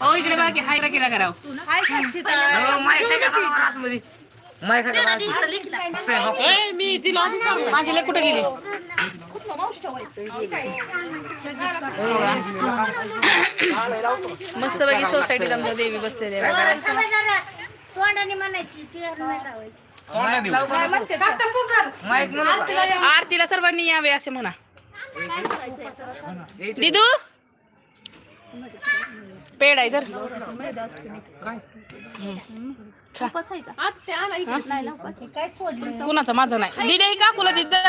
हो इकडे हाय केला कराव. हो, हो. मी तिला. माझी कुठे गेली? मस्त पैकी सोसायटीत आमच्या देवी बसलेली. तोंडाने म्हणायची? आरतीला सर्वांनी यावे असे म्हणा. दिदू? पेड आहे तर कुणाचा? माझा नाही. दिदे ही काकूला दिदर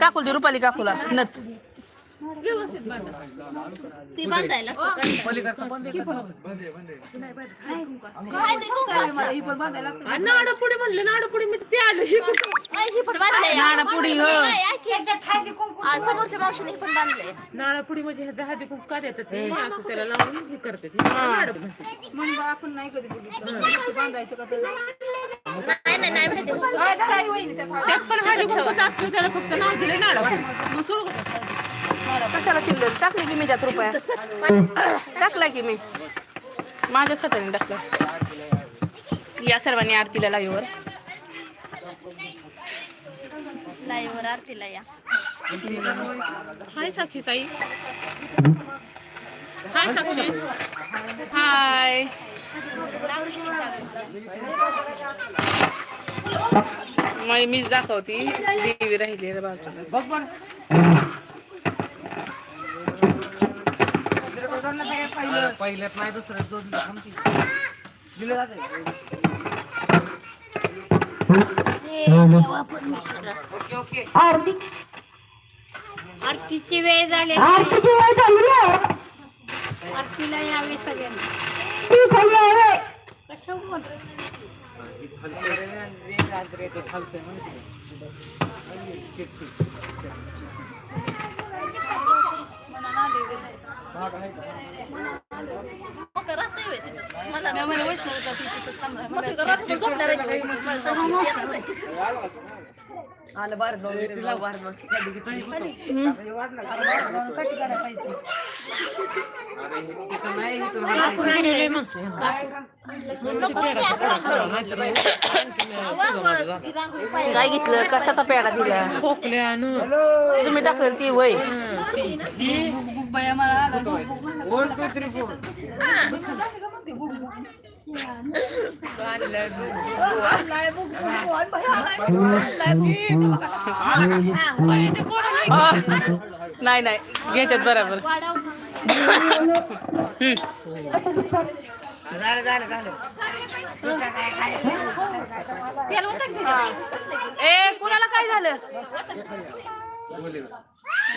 काकूला दे रुपाली काकूला. नथ. ती बांधायला. पलीकडचा बंद आहे का? नाडपुडी म्हणले नाडपुडी मी ते आलो. ही पण नाडपुडी हो. आ, समोरच्या मावशीने ही पण बांधलंय. नाळापुडी म्हणजे ह्याच्या हाती खूप का देतात? ते असं त्याला लावून हे करतात. नाही नाही नाही माहिती त्यात पण हळदी कुंकूच असतं त्याला फक्त नाव दिलं नाळापुडी कशाला चिल्लर? टाकले की मी त्यात रुपया. टाकला की मी. माझ्याच हाताने टाकलं या सर्वांनी आरतीला लाईव्हवर लाईव्हवर आरतीला या. हाय साक्षी ताई. हाय साक्षी. हाय. मग मीच दाखवती. देवी राहिली रे बाजूला बघ बरं. अरे, पहिल्यात नाही दुसऱ्यात जोडली. थांबती. दिलं जातंय. Okay okay. आरतीची वेळ झाली. आरतीला यावे सगळ्यांनी. कशावर आहे की? ही. काय घेतलं? कशाचा पेडा दिला? तुम्ही टाकलेलं ती वय. नाही नाही. घेतात बरोबर. हम्म. झालं, झालं, झालं. ए कुणाला काय झालं?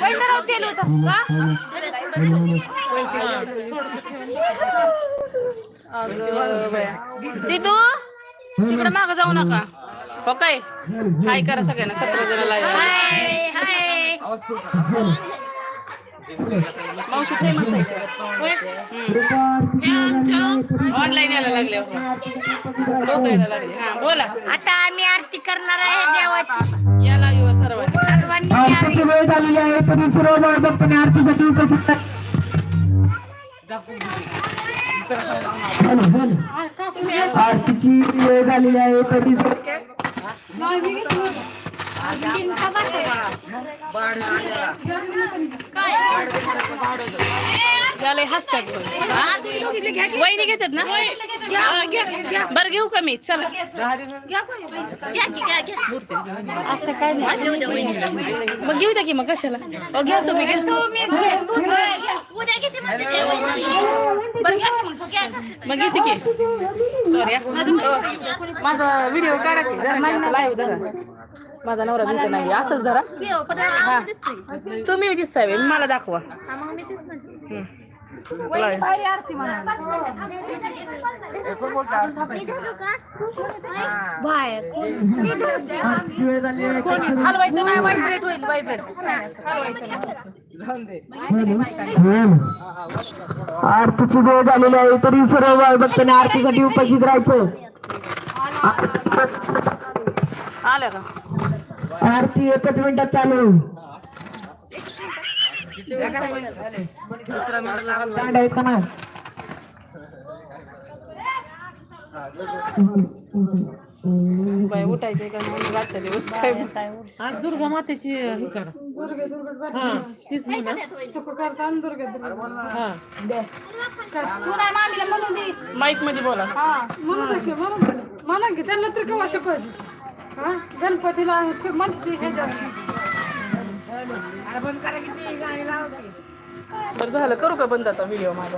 वैद्यराव तेल होतं. दिदू तिकडे माग जाऊ नका. हो काय? हाय करा सगळ्यांना सतरा जण हाय, हाय. मावशी फेमस आहे. ऑनलाईन यायला लागले लोक यायला लागले. हा बोला. आता आम्ही आरती करणार आहे देवाची. वेळ झालेली आहे. तरी सर्व बाळभक्तांनी आरतीसाठी उपस्थित आरतीची वेळ झालेली आहे. तरी झाले हसतात वहिनी घेतात ना? बरं घेऊ का मी? चला. घ्या की, घ्या, घ्या. देऊ द्या वहिनीला. मग घेऊ द्या की मग कशाला? हो घ्या तुम्ही घ्या. मग, घेते की. सॉरी माझा व्हिडिओ काढा की. जरा लाईव्ह धरा. माझा नवरा दिसत नाही असंच धरा. हो, दिसतोय. तुम्ही दिसताय बे, मला दाखवा. आरतीची वेळ झालेली आहे हलवायचं नाही व्हायब्रेट होईल व्हायब्रेट जाऊन दे. हॅलो. आरतीची वेळ झालेली आहे तरी सर्व बाळभक्तांनी आरतीसाठी उपस्थित राहायचं आरती एकच मिनिटात चालू दुसरा मिळाला दांड आहेत का नाही बाय उठायचे का दुर्गा मातेची हे कर हा तीच म्हणा माईकमध्ये बोला म्हणा की त्यांना तर केव्हा शिकवायचं एक गाणी लावते. बरं झालं करू का बंद आता व्हिडिओ माझा